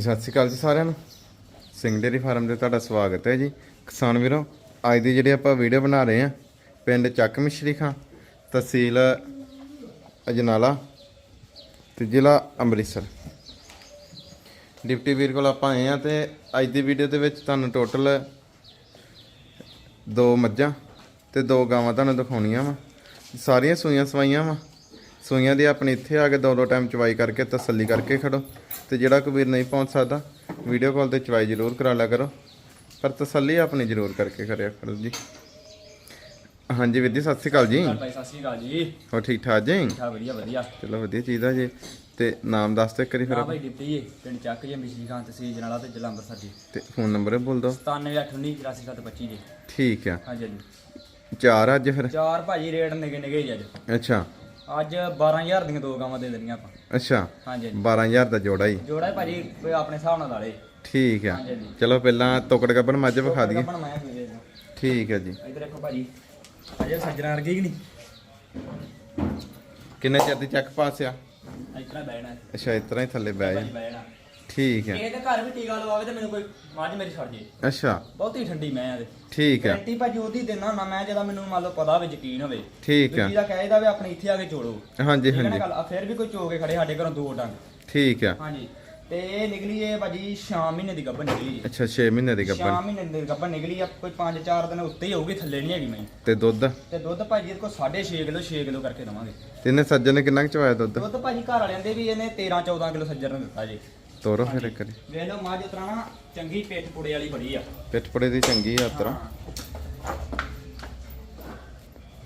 ਸਤਿ ਸ਼੍ਰੀ ਅਕਾਲ ਜੀ ਸਾਰਿਆਂ ਨੂੰ। ਸਿੰਘ ਡੇਰੀ ਫਾਰਮ ਤੇ ਤੁਹਾਡਾ ਸਵਾਗਤ ਹੈ ਜੀ। ਕਿਸਾਨ ਵੀਰੋ, ਅੱਜ ਦੀ ਜਿਹੜੀ ਆਪਾਂ ਵੀਡੀਓ ਬਣਾ ਰਹੇ ਹਾਂ, ਪਿੰਡ ਚੱਕ ਮਿਸ਼ਰੀ ਖਾਂ, ਤਹਿਸੀਲ ਅਜਨਾਲਾ ਤੇ ਜ਼ਿਲ੍ਹਾ ਅੰਮ੍ਰਿਤਸਰ। ਡਿਪਟੀ ਵੀਰ ਕੋਲ ਆਪਾਂ ਆਏ ਆ ਤੇ ਅੱਜ ਦੀ ਵੀਡੀਓ ਦੇ ਵਿੱਚ ਤੁਹਾਨੂੰ ਟੋਟਲ ਦੋ ਮੱਝਾਂ ਤੇ ਦੋ ਗਾਵਾਂ ਤੁਹਾਨੂੰ ਦਿਖਾਉਣੀਆਂ ਵਾ। ਸਾਰੀਆਂ ਸੂਈਆਂ ਸਵਾਈਆਂ ਵਾ। ਸੂਈਆਂ ਦੀ ਆਪਣੀ ਇੱਥੇ ਆ ਕੇ ਦੋ ਦੋ ਟਾਈਮ ਚਵਾਈ ਕਰਕੇ ਤਸੱਲੀ ਕਰਕੇ ਖੜੋ ਤੇ ਜਿਹੜਾ ਕੋਈ ਵੀਰ ਨਹੀਂ ਪਹੁੰਚ ਸਕਦਾ ਵੀਡੀਓ ਕਾਲ ਤੇ ਚਵਾਈ ਜ਼ਰੂਰ ਕਰਾ ਲਿਆ ਕਰੋ। ਪਰ ਤਸੱਲੀ ਆਪਣੀ ਜ਼ਰੂਰ ਕਰਕੇ ਕਰਿਆ ਕਰੋ ਜੀ। ਹਾਂਜੀ ਵੀਰ ਜੀ ਸਤਿ ਸ਼੍ਰੀ ਅਕਾਲ ਜੀ। ਭਾਈ ਸਤਿ ਸ਼੍ਰੀ ਅਕਾਲ ਜੀ। ਹੋ ਠੀਕ ਠਾਕ ਜੀ? ਠਾ ਵਧੀਆ ਵਧੀਆ। ਚਲੋ ਵਧੀਆ ਚੀਜ਼ ਆ ਜੀ। ਤੇ ਨਾਮ ਦੱਸ ਤੇ ਕਰੀ ਫਿਰ ਹਾਂ ਭਾਈ ਡਿਪਟੀ ਜੀ ਪਿੰਡ ਚੱਕ ਜੀ ਮਿਸ਼ਰੀ ਖਾਨ ਤਹਿਸੀਲ ਜਨਾਲਾ ਤੇ ਜ਼ਿਲ੍ਹਾ ਅੰਮ੍ਰਿਤਸਰ ਜੀ। ਤੇ ਫੋਨ ਨੰਬਰ ਬੋਲ ਦਿਓ। 9789847725 ਜੀ। ਠੀਕ ਆ। ਹਾਂਜੀ ਜੀ ਚਾਰ ਅੱਜ ਫਿਰ? ਚਾਰ ਭਾਜੀ ਰੇਟ ਨਿਗੇ ਨਿਗੇ ਜੀ ਅੱਜ। ਅੱਛਾ। ਅੱਜ 12000 ਦੀਆਂ ਦੋ ਗਾਵਾਂ ਦੇ ਦੇਣੀਆਂ ਆਪਾਂ। ਅੱਛਾ ਹਾਂਜੀ ਜੀ 12000 ਦਾ ਜੋੜਾ ਹੀ ਜੋੜਾ ਹੈ ਭਾਜੀ ਕੋਈ ਆਪਣੇ ਹਿਸਾਬ ਨਾਲ ਦਾਲੇ ਠੀਕ ਆ। ਚਲੋ ਪਹਿਲਾਂ ਤੋਕੜ ਗੱਬਣ ਮੱਝ ਵਿਖਾ ਦਈਏ। ਬਣ ਠੀਕ ਹੈ ਜੀ। ਇਧਰ ਦੇਖੋ ਭਾਜੀ ਅਜੇ ਸੱਜਣਾ ਵਰਗੀ ਕਿ ਨਹੀਂ? ਕਿੰਨੇ ਚਿਰ ਦੀ ਚੱਕ ਪਾਸ ਆ ਇਸ ਤਰ੍ਹਾਂ ਬੈਠਣਾ ਹੈ ਅੱਛਾ ਇਸ ਤਰ੍ਹਾਂ ਹੀ ਥੱਲੇ ਜਾ। ਬੈਠਣਾ ਠੀਕ ਹੈ। ਇਹ ਤੇ ਘਰ ਵੀ ਟੀਕਾ ਲਵਾਵੇ ਤੇ ਮੈਨੂੰ ਕੋਈ ਮੱਝ ਮੇਰੀ ਛੱਡ ਜੇ। ਅੱਛਾ। ਬਹੁਤੀ ਠੰਡੀ ਮੈਂ ਆ ਤੇ। ਠੀਕ ਹੈ। ਗਰੰਟੀ ਭਾਜੀ ਉਹਦੀ ਦੇਣਾ ਨਾ ਮੈਂ ਜਿਹਦਾ ਮੈਨੂੰ ਮੰਨ ਲਓ ਪਤਾ ਹੋਵੇ ਯਕੀਨ ਹੋਵੇ ਠੀਕ ਹੈ। ਦੂਜੀ ਦਾ ਕਹਿਦਾ ਵੀ ਆਪਣੇ ਇੱਥੇ ਆ ਕੇ ਚੋੜੋ। ਹਾਂਜੀ ਠੀਕ ਹੈ ਨਾ ਹਾਂਜੀ। ਗੱਲ? ਆ ਫਿਰ ਵੀ ਕੋਈ ਚੋ ਕੇ ਖੜੇ ਸਾਡੇ ਘਰੋਂ ਦੋ ਡੰਗ। ਠੀਕ ਹੈ। ਹਾਂਜੀ। ਤੇ ਇਹ ਨਿਕਲੀ ਇਹ ਭਾਜੀ ਸ਼ਾਮ ਮਹੀਨੇ ਦੀ ਗੱਭਣ ਨਿਕਲੀ ਅੱਛਾ 6 ਮਹੀਨੇ ਦੀ ਸ਼ਾਮ ਮਹੀਨੇ ਦੀ ਗੱਭਣ ਨਿਕਲੀ ਆ ਕੋਈ 5-4 ਦਿਨ ਉੱਤੇ ਹੀ ਹੋਊਗੀ ਥੱਲੇ ਨਹੀਂ ਹੈਗੀ ਮੈਂ। ਤੇ ਦੁੱਧ? ਤੇ ਦੁੱਧ ਭਾਜੀ ਇਹਦੇ ਕੋਲ 6.5 ਕਿਲੋ 6 ਕਿਲੋ ਕਰਕੇ ਦਵਾਂਗੇ। ਤੇ ਇਹਨੇ ਸੱਜਣ ਨੇ ਕਿੰਨਾ ਕੁ ਚਵਾਇਆ ਦੁੱਧ? ਦੁੱਧ ਭਾਜੀ ਘਰ ਵਾਲਿਆਂ ਦੇ ਵੀ ਇਹਨੇ 13-14 ਕਿਲੋ ਸੱਜਰ ਨੂੰ ਦਿੱਤਾ ਜੀ। ਤੋਰੋ ਫਿਰ ਇੱਕ ਵਾਰੀ। ਵੇਖ ਲਓ ਮੱਝ ਉਤਰਾ ਨਾ ਚੰਗੀ ਪੇਟ ਪੁੜੇ ਵਾਲੀ ਬੜੀ ਆ। ਪਿੱਠ ਪੜੇ ਦੀ ਚੰਗੀ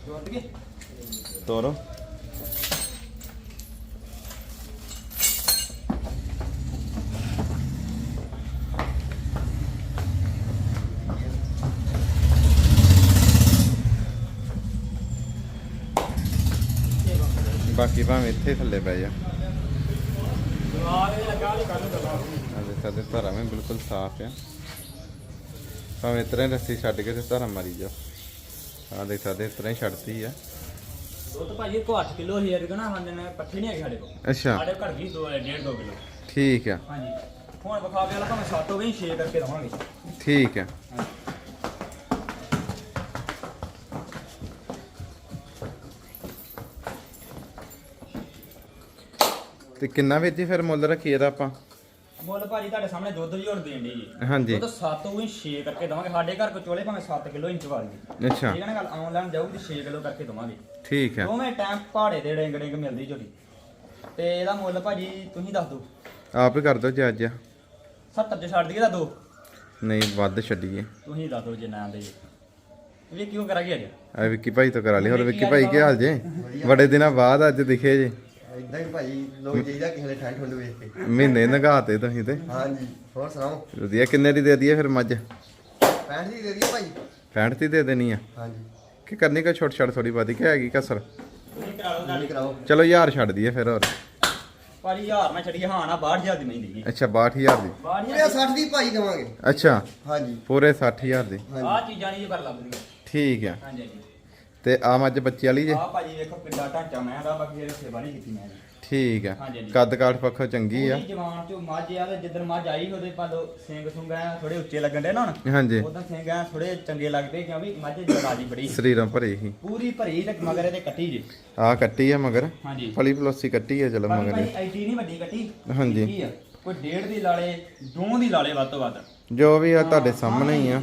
ਦੁੱਧ ਕੇ? ਤੋਰੋ। ਬਾਕੀ ਭਾਵੇਂ ਇੱਥੇ ਥੱਲੇ ਬਹਿ ਜਾ। ਆ ਲੱਗਾ ਨਹੀਂ ਕੱਲ ਨੂੰ ਆ ਦੇ ਸਾਡੇ ਧਾਰਾ ਮੈਂ ਬਿਲਕੁਲ ਸਾਫ਼ ਆ। ਭਾਵੇਂ ਇਤਰੇ ਰੱਸੀ ਛੱਡ ਕੇ ਤੇ ਧਾਰਾ ਮਾਰੀ ਜਾ ਆ ਦੇਖ ਸਕਦੇ ਇਤਰੇ ਹੀ ਛੱਡਤੀ ਆ। ਦੁੱਧ ਭਾਜੀ ਕੋ 8 ਕਿਲੋ ਹੀ ਹੈ ਨਾ ਹਾਂ ਨੇ ਪੱਠੇ ਨਹੀਂ ਹੈਗੇ ਸਾਡੇ ਕੋਲ। ਅੱਛਾ। ਸਾਡੇ ਘਰ ਦੀ 2 1.5 2 ਕਿਲੋ। ਠੀਕ ਆ। ਹਾਂਜੀ। ਹੁਣ ਵਿਖਾਵੇ ਵਾਲਾ ਭਾਵੇਂ 7 ਹੋ ਗਈ 6 ਕਰਕੇ ਦਵਾਂਗੇ। ਠੀਕ ਆ। ਤੇ ਕਿੰਨਾ ਵਿੱਚ ਜੀ ਫਿਰ ਮੁੱਲ ਰੱਖੀਏ ਦਾ ਆਪਾਂ? ਮੁੱਲ ਭਾਜੀ ਤੁਹਾਡੇ ਸਾਹਮਣੇ ਦੁੱਧ ਵੀ ਹੁਣ ਦੇਣ ਦੀ ਜੀ। ਹਾਂਜੀ। ਦੁੱਧ 7 ਹੋ ਗਈ 6 ਕਰਕੇ ਦਵਾਂਗੇ। ਸਾਡੇ ਘਰ ਕੋ ਚੋਲੇ ਭਾਵੇਂ 7 ਕਿਲੋ ਇੰਚ ਵਾਲੀ ਅੱਛਾ। ਠੀਕ ਹੈ ਨਾ ਗੱਲ? ਆਨਲਾਈਨ ਜਾਊਗੀ ਤੇ 6 ਕਿਲੋ ਕਰਕੇ ਦਵਾਂਗੇ। ਠੀਕ ਆ ਦੋਵੇਂ ਟਾਈਮ ਪਹਾੜੇ ਦੇ ਡਿੰਗ ਡਿੰਗ ਮਿਲਦੀ ਝੋਟੀ ਤੇ ਇਹਦਾ ਮੁੱਲ ਭਾਜੀ ਤੁਸੀਂ ਦੱਸ ਦਿਓ। ਆਪ ਹੀ ਕਰ ਦਿਓ ਜੀ ਅੱਜ 70 ਚ ਛੱਡ ਦਈਏ ਤਾਂ ਦੋ। ਨਹੀਂ ਵੱਧ ਛੱਡੀਏ। ਤੁਸੀਂ ਦੱਸ ਦਿਓ ਜੇ ਨਾ ਦੇ। ਵੀ ਕਿਉਂ ਕਰਾਂਗੇ ਅੱਜ? ਆ ਵਿੱਕੀ ਭਾਈ ਤੋਂ ਕਰਾ ਲਈ। ਹੋਰ ਵਿੱਕੀ ਭਾਈ ਕੀ ਹਾਲ ਜੇ? ਬੜੇ ਦਿਨਾਂ ਬਾਅਦ ਅੱਜ ਦਿਖੇ ਜੇ। ਇਦਾਂ ਹੀ ਭਾਜੀ ਲੋਕ ਜਾਈਦਾ ਕਿਸੇ ਨੇ ਠੰਡ ਠੰਡ ਵੇਖ ਕੇ। ਮਹੀਨੇ ਨਗਾਤੇ ਤੁਸੀਂ ਤੇ। ਹਾਂਜੀ ਹੋਰ ਸੁਣਾਓ? ਵਧੀਆ ਕਿੰਨੇ ਦੀ ਦੇ ਦਈਏ ਫਿਰ ਮੱਝ? 65 ਦੀ ਦੇ ਦਈਏ ਭਾਜੀ 65 ਦੀ ਦੇ ਦੇਣੀ ਆ। ਹਾਂਜੀ। ਕਿ ਕਰਨੀ ਕੋ ਛੋਟ ਛੜ ਥੋੜੀ ਬਾਦੀ ਕਿ ਹੈਗੀ ਕਸਰ? ਕਰਾ ਕਰਾਓ। ਚਲੋ ਯਾਰ ਛੱਡ ਦਈਏ ਫਿਰ ਹੋਰ। ਭਾਜੀ ਯਾਰ ਮੈਂ ਛੱਡੀ ਹਾਂ ਨਾ 62000 ਦੀ ਮਹਿੰਦੀ ਜੀ ਅੱਛਾ 62000 ਦੀ। ਪੂਰੇ 60 ਦੀ। ਭਾਜੀ ਦੇਵਾਂਗੇ। ਅੱਛਾ। ਹਾਂਜੀ। ਪੂਰੇ 60000 ਦੀ। ਆਹ ਚੀਜ਼ਾਂ ਨਹੀਂ ਜੀ ਪਰ ਲੱਭਦੀਆਂ ਠੀਕ ਆ। ਹਾਂਜੀ ਹਾਂਜੀ। ਤੇ ਆ ਮੱਝ ਬੱਚੀ ਵਾਲੀ ਜੇ? ਆਹ ਭਾਜੀ ਵੇਖੋ ਕਿੱਡਾ ਢਾਂਚਾ ਮੈਂ ਦਾ ਬਾਕੀ ਇਹਦੀ ਸੇਵਾ ਨਹੀਂ ਕੀਤੀ ਮੈਂ। ਠੀਕ ਆ। ਹਾਂਜੀ। ਕੱਦ ਕਾਠ ਪੱਖੋਂ ਚੰਗੀ ਆ। ਪੂਰੀ ਜਵਾਨ ਚੋਂ ਮੱਝ ਆ ਤੇ ਜਿੱਦਣ ਮੱਝ ਆਈ ਉਹਦੇ ਪਾਲੋ ਸਿੰਘ ਸੁੰਗਾ ਥੋੜੇ ਉੱਚੇ ਲੱਗਣ ਦੇ ਨਾ ਹੁਣ। ਹਾਂਜੀ। ਉਦੋਂ ਸਿੰਘ ਆ ਥੋੜੇ ਚੰਗੇ ਲੱਗਦੇ ਕਿਉਂਕਿ ਮੱਝ ਜਰਾਜੀ ਬੜੀ ਸਰੀਰਾਂ ਭਰੀ ਹੀ ਪੂਰੀ ਭਰੀ ਤੇ ਮਗਰ ਇਹਦੇ ਕੱਟੀ ਜੀ। ਆ ਕੱਟੀ ਆ ਮਗਰ। ਹਾਂਜੀ। ਫਲੀ ਪਲੋਸੀ ਕੱਟੀ ਆ ਚਲੋ ਬਾਕੀ ਮਗਰ। ਭਾਈ ਐਡੀ ਨਹੀਂ ਵੱਡੀ ਕੱਟੀ। ਹਾਂਜੀ। ਕੀ ਆ? ਕੋਈ ਡੇਢ ਦੀ ਲਾਲੇ ਦੋ ਦੀ ਲਾਲੇ ਵੱਧ ਤੋਂ ਵੱਧ। ਜੋ ਵੀ ਆ ਤੁਹਾਡੇ ਸਾਹਮਣੇ ਹੀ ਆ।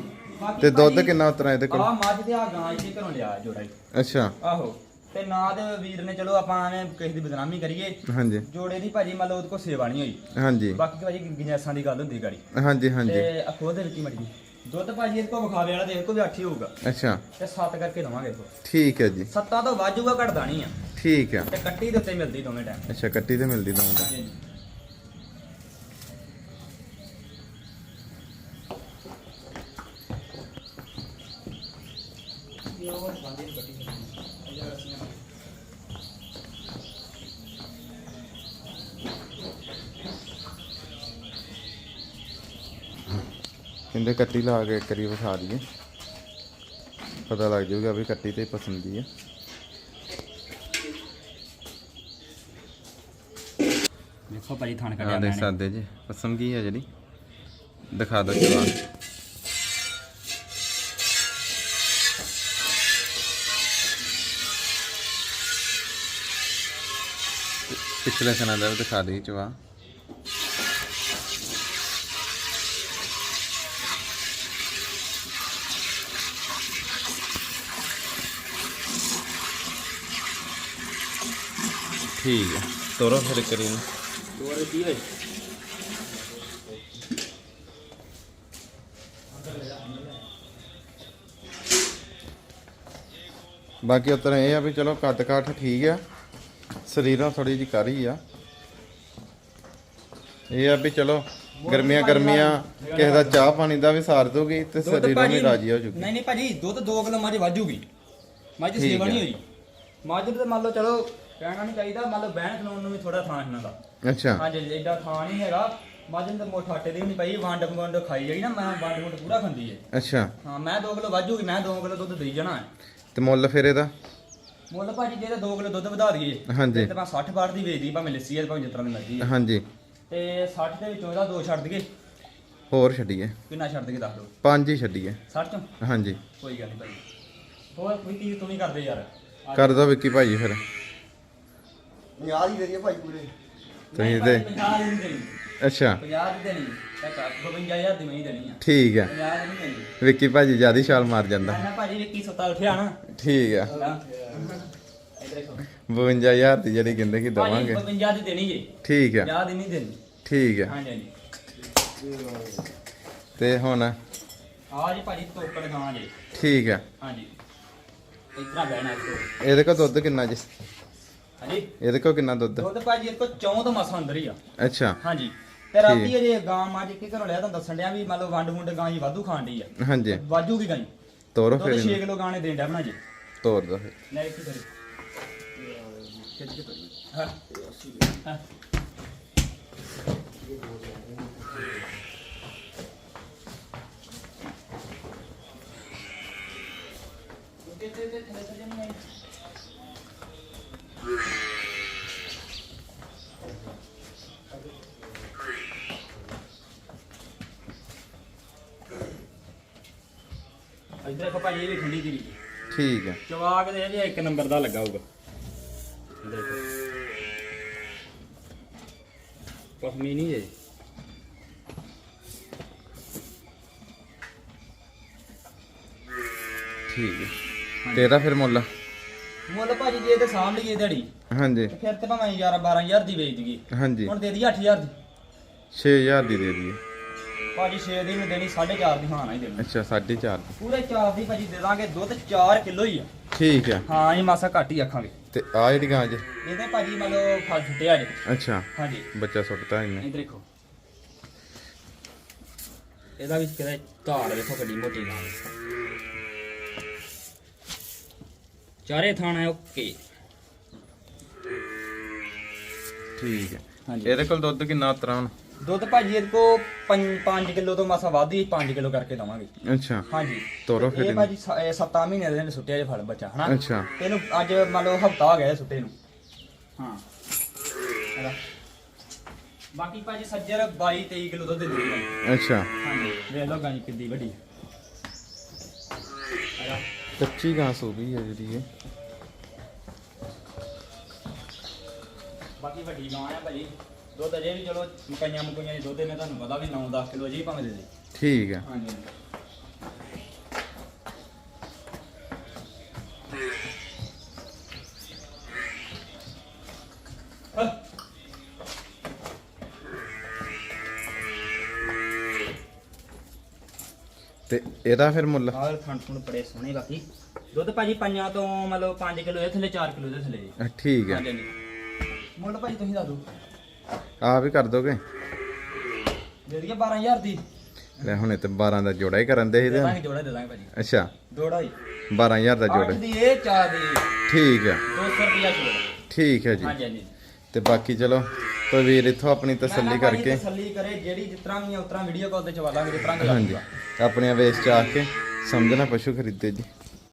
ਤੇ ਦੁੱਧ ਕਿੰਨਾ ਉਤਰਾ ਇਹਦੇ ਕੋਲ? ਆਹ ਮੱਝ ਤੇ ਆ ਗਾਂ ਇੱਥੇ ਘਰੋਂ ਲਿਆ ਜੋੜਾ ਹੀ ਅੱਛਾ। ਆਹੋ। ਤੇ ਨਾ ਦੇ ਵੀਰ ਨੇ ਚਲੋ ਆਪਾਂ ਐਵੇਂ ਕਿਸੇ ਦੀ ਬਦਨਾਮੀ ਕਰੀਏ। ਹਾਂਜੀ। ਜੋੜੇ ਦੀ ਭਾਜੀ ਮੰਨ ਲਓ ਉਹਦੇ ਕੋਲ ਸੇਵਾ ਨਹੀਂ ਹੋਈ। ਹਾਂਜੀ। ਬਾਕੀ ਭਾਜੀ ਗੰਜੈਸਾਂ ਦੀ ਗੱਲ ਹੁੰਦੀ ਗਾੜੀ। ਹਾਂਜੀ ਹਾਂਜੀ। ਤੇ ਅਖੋ ਦੇ ਵਿੱਚ ਮੜੀ ਦੁੱਧ ਭਾਜੀ ਇਹਦੇ ਕੋਲ ਵਿਖਾਵੇ ਵਾਲਾ ਦੇਖ ਕੋ ਵੀ 8 ਹੀ ਹੋਊਗਾ। ਅੱਛਾ। ਤੇ 7 ਕਰਕੇ ਦਵਾਂਗੇ ਇਹਦੇ ਠੀਕ ਹੈ ਜੀ। ਸੱਤਾਂ ਤੋਂ ਵਾਜੂਗਾ ਘਟਦਾ ਨਹੀਂ ਆ। ਠੀਕ ਆ। ਤੇ ਕੱਟੀ ਦੇ ਉੱਤੇ ਮਿਲਦੀ ਦੋਵੇਂ ਟਾਈਮ ਅੱਛਾ ਕੱਟੀ ਤੇ ਮਿਲਦੀ ਦੋਵਾਂ ਦਾ ਕਹਿੰਦੇ ਕੱਟੀ ਲਾ ਕੇ ਇੱਕ ਵਾਰੀ ਵਿਖਾ ਦਈਏ। ਪਤਾ ਲੱਗ ਜਾਊਗਾ ਵੀ ਕੱਟੀ ਤੇ ਪਸੰਦੀ ਹੈ ਦੇਖੋ ਭਾਜੀ ਥਣ ਆ ਕੱਢਿਆ ਦੇਖ ਮੈਂ ਸਕਦੇ ਜੀ। ਪਸਮ ਕੀ ਹੈ ਜਿਹੜੀ? ਦਿਖਾ ਦਾ ਵੀ ਦਿਖਾ ਦੇ ਚਵਾ ਠੀਕ ਹੈ ਤੋਰੋ ਫਿਰ ਕਰੀ ਨੂੰ ਹੋਰ ਕੀ ਹੋਏ ਬਾਕੀ ਉਤਰ ਇਹ ਆ ਵੀ ਚਲੋ ਕੱਦ ਕਾਠ ਠੀਕ ਆ ਸਰੀਰਾਂ ਥੋੜੀ ਜਿਹੀ ਕਰੀ ਆ। ਇਹ ਆ ਵੀ ਚਲੋ ਗਰਮੀਆਂ ਗਰਮੀਆਂ ਕਿਸੇ ਦਾ ਚਾਹ ਪਾਣੀ ਦਾ ਵੀ ਸਾਰ ਦੂਗੀ ਤੇ ਦੁੱਧ ਸਰੀਰਾਂ ਵੀ ਭਾਜੀ- ਰਾਜੀ ਹੋ ਜੂਗੀ। ਨਹੀਂ ਨਹੀਂ ਭਾਜੀ ਦੁੱਧ 2 ਕਿਲੋ ਮੱਝ ਵਾਜੂਗੀ ਮੱਝ ਠੀਕ ਸੇਵਾ ਨਹੀਂ ਹੈ। ਹੋਈ। ਮੱਝ ਨੂੰ ਤਾਂ ਮੰਨ ਲਓ ਚਲੋ ਕਹਿਣਾ ਨਹੀਂ ਚਾਹੀਦਾ ਮੰਨ ਲਓ ਬਹਿਣ ਖਲੋਣ ਨੂੰ ਵੀ ਥੋੜਾ ਥਾਂ ਇਹਨਾਂ ਦਾ। ਅੱਛਾ। ਹਾਂਜੀ ਐਡਾ ਥਾਂ ਨਹੀਂ ਹੈਗਾ। ਮੱਝ ਨੂੰ ਤਾਂ ਮੋਠ ਆਟੇ ਦੀ ਨਹੀਂ ਪਈ ਵੰਡ ਵੰਡ ਖਾਈ ਜਾਈ ਨਾ ਮੈਂ ਵੰਡ ਵੰਡ ਪੂਰਾ ਖਾਂਦੀ ਏ। ਅੱਛਾ। ਹਾਂ ਮੈਂ 2 ਕਿਲੋ ਵਾਜੂਗੀ ਮੈਂ 2 ਕਿਲੋ ਦੁੱਧ ਦੇਈ ਜਾਣਾ। ਹੈ ਤੇ ਮੁੱਲ ਫਿਰ ਇਹਦਾ? ਮੁੱਲ ਭਾਜੀ ਜੇ ਤਾਂ 2 ਕਿਲੋ ਦੁੱਧ ਵਧਾ ਦਈਏ ਹਾਂਜੀ। ਤੇ ਮੈਂ 60 ਬਾਰ ਦੀ ਵੇਚਦੀ ਭਾਵੇਂ ਲੱਸੀ ਹੈ ਭਾਵੇਂ ਤਰ੍ਹਾਂ ਦੀ ਮਰਜ਼ੀ ਹੈ ਹਾਂਜੀ। ਤੇ 60 ਦੇ ਵਿੱਚੋਂ ਇਹਦਾ ਦੋ ਛੱਡ ਦਈਏ। ਹੋਰ ਛੱਡੀਏ। ਕਿੰਨਾ ਛੱਡ ਦਈਏ ਦੱਸ ਦਿਓ। ਪੰਜ ਹੀ ਛੱਡੀਏ। 60 ਚੋਂ? ਹਾਂਜੀ। ਕੋਈ ਗੱਲ ਨਹੀਂ ਭਾਜੀ ਹੋਰ ਕੋਈ ਚੀਜ਼ ਤੂੰ ਵੀ ਕਰਦੇ ਯਾਰ। ਆ ਕਰ ਦੋ ਵਿੱਕੀ ਭਾਜੀ ਫਿਰ। ਨਹੀਂ ਆ ਦੀ ਦੇ ਦਈਏ ਭਾਈ ਪੂਰੇ। ਤੁਸੀਂ ਤੇ 50 ਦੀ ਨਹੀਂ ਦੇਣੀ। ਅੱਛਾ। 50 ਦੀ ਦੇਣੀ ਤਾਂ 52000 ਦੀ ਮੈਂ ਹੀ ਦੇਣੀ ਆ। ਠੀਕ ਆ। 50 ਦੀ ਨਹੀਂ ਦੇਣੀ। ਵਿੱਕੀ ਭਾਜੀ ਜ਼ਿਆਦਾ ਛਾਲ ਮਾਰ ਜਾਂਦਾ। ਮੈਂ ਕਿਹਾ ਭਾਜੀ ਵਿੱਕੀ ਸੁੱਤਾ ਉੱਠਿਆ ਨਾ। ਠੀਕ ਆ। ਇੱਧਰ ਦੇਖੋ। 52000 ਦੀ ਜਿਹੜੀ ਕਹਿੰਦੇ ਕਿ ਭਾਜੀ ਦਵਾਂਗੇ। 55 ਦੀ ਦੇਣੀ ਜੇ। ਠੀਕ ਆ। 50 ਦੀ ਨਹੀਂ ਦੇਣੀ। ਠੀਕ ਆ। ਹਾਂਜੀ ਹਾਂਜੀ ਤੇ ਹੁਣ? ਆ ਜੀ ਭਾਜੀ ਤੋਕੜ ਗਾਂ ਜੇ। ਠੀਕ ਆ। ਹਾਂਜੀ ਇਤਨਾ ਬਹਿਣਾ ਕੋਲ ਇਹਦੇ ਕੋਲ ਦੁੱਧ ਕਿੰਨਾ ਜੀ? ਹਾਂਜੀ। ਇਹਦੇ ਕੋਲ ਕਿੰਨਾ ਦੁੱਧ? ਦੁੱਧ ਭਾਜੀ ਇਹ ਕੋ ਚੌਂ ਤੋਂ ਮਸਾ ਅੰਦਰ ਹੀ ਆ। ਅੱਛਾ। ਹਾਂਜੀ ਤੇ ਰਾਤੀ ਅਜੇ ਗਾਂ ਮਾਂ ਜੇ ਕਿ ਘਰੋਂ ਲਿਆ ਤੁਹਾਨੂੰ ਦੱਸਣ ਡਿਆ ਵੀ ਮੰਨ ਲਓ ਵੰਡ ਵੁੰਡ ਗਾਂ ਜੀ ਵਾਧੂ ਖਾਣ ਡਈ ਆ। ਹਾਂਜੀ। ਵਾਜੂਗੀ ਗਾਂ ਤੋਰੋ ਫਿਰ 6 ਇਹਨੂੰ। ਕਿਲੋ ਗਾਣੇ ਦੇਣ ਡਿਆ ਬਣਾ ਜੀ ਤੋਰ ਦੋ ਫਿਰ। ਲੈ ਕੀ ਕਰੇ। ਖਿੱਚ ਕੇ ਤੋਰੀ। ਹਾਂ। ਹਾਂ। ਇੱਧਰ ਦੇਖੋ ਭਾਜੀ ਇਹ ਵੀ ਠੰਡੀ ਧੀਰੀ ਜੀ ਠੀਕ ਆ ਚਵਾਕ ਦੇ ਜੇ ਇੱਕ ਨੰਬਰ ਦਾ ਲੱਗਾ ਹੋਊਗਾ। ਦੇਖੋ। ਪਸਮੀ ਨਹੀਂ ਜੇ। ਠੀਕ ਹੈ। ਤੇਰਾ ਫਿਰ ਮੁੱਲ? ਮੁੱਲ ਭਾਜੀ ਜੇ ਤੇ ਸਾਂਭ ਲਈਏ ਦਿਹਾੜੀ ਹਾਂਜੀ। ਤੇ ਫਿਰ ਤੇ ਭਾਵੇਂ 11 12000 ਦੀ ਵੇਚ ਦਈਏ। ਹਾਂਜੀ। ਹੁਣ ਦੇ ਦਈਏ 8000 ਦੀ। 6000 ਦੀ ਦੇ ਦਈਏ। ਭਾਜੀ 6 ਦੀ ਨੂੰ ਦੇਣੀ 4.5 ਦੀ ਹਾਂ ਨਾ ਹੀ ਦੇਣੀ। ਅੱਛਾ 4.5 ਪੂਰੇ 4 ਦੀ ਭਾਜੀ ਦੇ ਦਾਂਗੇ ਦੁੱਧ 4 ਕਿਲੋ ਹੀ ਆ। ਠੀਕ ਆ। ਹਾਂ ਇਹ ਮਾਸਾ ਘੱਟ ਹੀ ਆਖਾਂਗੇ। ਤੇ ਆ ਜਿਹੜੀ ਗਾਂ ਜੇ? ਇਹਦੇ ਭਾਜੀ ਮਤਲਬ ਫਲ ਛੁੱਟਿਆ ਜੇ। ਅੱਛਾ। ਹਾਂਜੀ। ਬੱਚਾ ਸੁੱਟਤਾ ਇਹਨੇ। ਇੱਧਰ ਦੇਖੋ। ਇਹਦਾ ਵੀ ਕਿਹਦਾ ਧਾਰ ਦੇਖੋ ਕਿੰਨੀ ਮੋਟੀ ਗਾਂ ਚਾਰੇ ਥਾਣਾ ਓਕੇ। ਠੀਕ ਹੈ ਇਹਦੇ ਕੋਲ ਦੁੱਧ ਕਿੰਨਾ ਉਤਰਾ ਹੁਣ? ਦੁੱਧ ਭਾਜੀ ਇਹਦੇ ਕੋ 5 ਕਿਲੋ ਤੋਂ ਮਾਸਾ ਵੱਧ ਹੀ 5 ਕਿਲੋ ਕਰਕੇ ਦਵਾਂਗੇ। ਅੱਛਾ। ਹਾਂਜੀ। ਤੋਰੋ ਫਿਰ ਇਹ ਇਹਨੂੰ। ਭਾਜੀ 7 ਮਹੀਨੇ ਦੇ ਨੇ ਸੁੱਟਿਆ ਜੇ ਫਲ ਬੱਚਾ ਹਨਾ? ਅੱਛਾ। ਇਹਨੂੰ ਅੱਜ ਮੰਨ ਲਓ ਹਫਤਾ ਹੋ ਗਿਆ ਇਹ ਸੁੱਟੇ ਨੂੰ। ਹਾਂ। ਇਹਦਾ। ਬਾਕੀ ਭਾਜੀ ਸੱਜਰ 22 23 ਕਿਲੋ ਦੁੱਧ ਦਿੰਦੀ ਹੈ ਅੱਛਾ। ਹਾਂਜੀ ਵੇਖ ਲਓ ਗਾਂ ਕਿੰਨੀ ਵੱਡੀ। ਇਹਦਾ। ਕੱਚੀ ਗਾਂ ਸੂਬੀ ਹੈ ਜਿਹੜੀ ਇਹ। ਬਾਕੀ ਵੱਡੀ ਗਾਂ ਆ ਭਾਜੀ। ਦੁੱਧ ਅਜੇ ਵੀ ਚਲੋ ਮਕਈਆਂ ਮਕਈਆਂ ਦੀ ਦੁੱਧ ਨੇ ਤੁਹਾਨੂੰ ਪਤਾ ਵੀ 9-10 ਕਿਲੋ ਅਜੇ ਹੀ ਭਾਵੇਂ ਦੇ ਦੇ। ਠੀਕ ਹਾਂਜੀ। ਹਾਂ ਤੇ ਇਹਦਾ ਫਿਰ ਮੁੱਲ? ਆਹ ਥਣ ਥਣ ਬੜੇ ਸੋਹਣੇ ਬਾਕੀ। ਦੁੱਧ ਭਾਜੀ ਪੰਜਾਂ ਤੋਂ ਮਤਲਬ 5 ਕਿਲੋ ਇਹ ਥੱਲੇ 4 ਕਿਲੋ ਦੇ ਥੱਲੇ ਜੀ। ਠੀਕ ਹੈ ਹਾਂਜੀ। ਮੁੱਲ ਭਾਜੀ ਤੁਸੀਂ ਦੱਸ ਦਿਓ। ਆ ਵੀ ਕਰ ਦੋਗੇ? ਦਈਏ 12000 ਦੀ। ਲੈ ਹੁਣ ਇਹ ਤੇ 12 ਦਾ ਜੋੜਾ ਹੀ ਕਰਨ ਦੇ ਸੀ ਦੇ ਤੇ। ਦਾਂਗੇ ਜੋੜਾ ਦੇ ਦਾਂਗੇ ਭਾਜੀ। ਅੱਛਾ। ਜੋੜਾ ਹੀ। 12000 ਦਾ 8 ਜੋੜਾ ਦੀ ਇਹ 4 ਦੀ। ਠੀਕ ਹੈ 200 ਰੁਪਿਆ ਜੋੜਾ। ਠੀਕ ਹੈ ਜੀ। ਹਾਂਜੀ ਹਾਂਜੀ। ਤੇ ਬਾਕੀ ਚਲੋ ਕੋਈ ਵੀਰ ਇੱਥੋਂ ਆਪਣੀ ਤਸੱਲੀ ਕਰਕੇ। ਤਸੱਲੀ ਕਰੇ ਜਿਹੜੀ ਤਰ੍ਹਾਂ ਵੀ ਤਰ੍ਹਾਂ ਵੀਡੀਓ ਕਾਲ ਤੇ ਚਵਾਲਾਂਗੇ ਜਿਸ ਤਰ੍ਹਾਂ ਹਾਂਜੀ। ਕਰਾਂਗੇ ਆਪਣੀਆਂ ਵੇਚ ਚ ਆ ਕੇ ਸਮਝਣਾ ਪਸ਼ੂ ਖਰੀਦੇ ਜੀ।